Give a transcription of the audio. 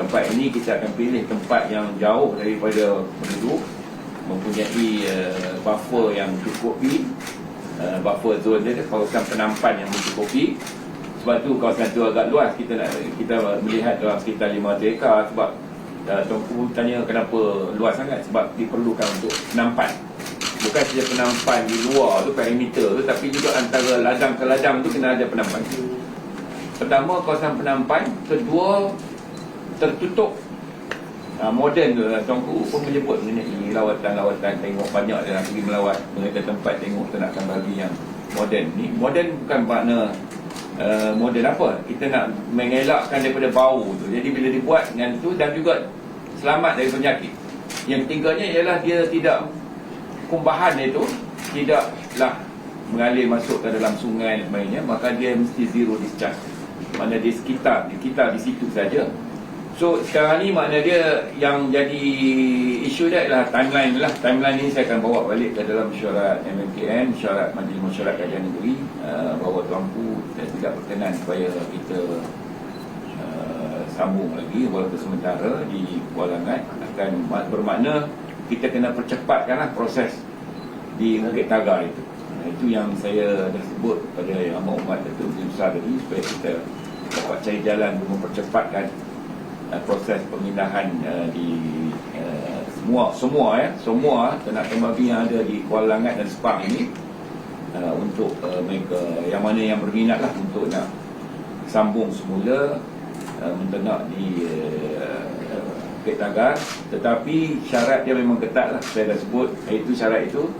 tempat ini kita akan pilih tempat yang jauh daripada penduduk mempunyai uh, buffer yang cukupi uh, buffer zone dia kawasan penampan yang mencukupi sebab tu kawasan tu agak luas kita nak kita melihat dalam sekitar 500 ekar. Sebab uh, Tuanku tanya kenapa luas sangat sebab diperlukan untuk penampan. Bukan saja penampan di luar tu perimeter tu tapi juga antara ladang ke ladang tu kena ada penampan. Pertama kawasan penampan. Kedua tertutup. Uh, moden tu lah Tuanku pun menyebut mengenai lawatan-lawatan tengok banyak dia nak pergi melawat. Mengenai tempat tengok ternakan babi yang moden ni. Moden bukan makna uh, moden apa. Kita nak mengelakkan daripada bau tu. Jadi bila dibuat dengan tu dan juga selamat dari penyakit. Yang ketiganya ialah dia tidak kumbahan dia tu tidaklah mengalir masuk ke dalam sungai dan sebagainya maka dia mesti zero discharge. Mana di sekitar sekitar di situ saja So sekarang ni makna dia yang jadi isu dia adalah timeline lah. Timeline ni saya akan bawa balik ke dalam syarat MMKN, syarat Majlis Masyarakat Kajian Negeri uh, bahawa tuanku saya tidak berkenan supaya kita uh, sambung lagi walaupun sementara di Kuala Langat akan bermakna kita kena percepatkanlah proses di Bukit Tagar itu. Nah, itu yang saya dah sebut pada Yang Amat Umat Datuk Besar tadi supaya kita dapat cari jalan untuk mempercepatkan uh, proses pemindahan uh, di uh, semua semua ya semua ternak babi yang ada di Kuala Langat dan Sepang ini uh, untuk uh, mereka yang mana yang berminat lah untuk nak sambung semula uh, menternak di uh, Bukit Tagar. Tetapi syarat dia memang ketat lah saya dah sebut. Iaitu syarat itu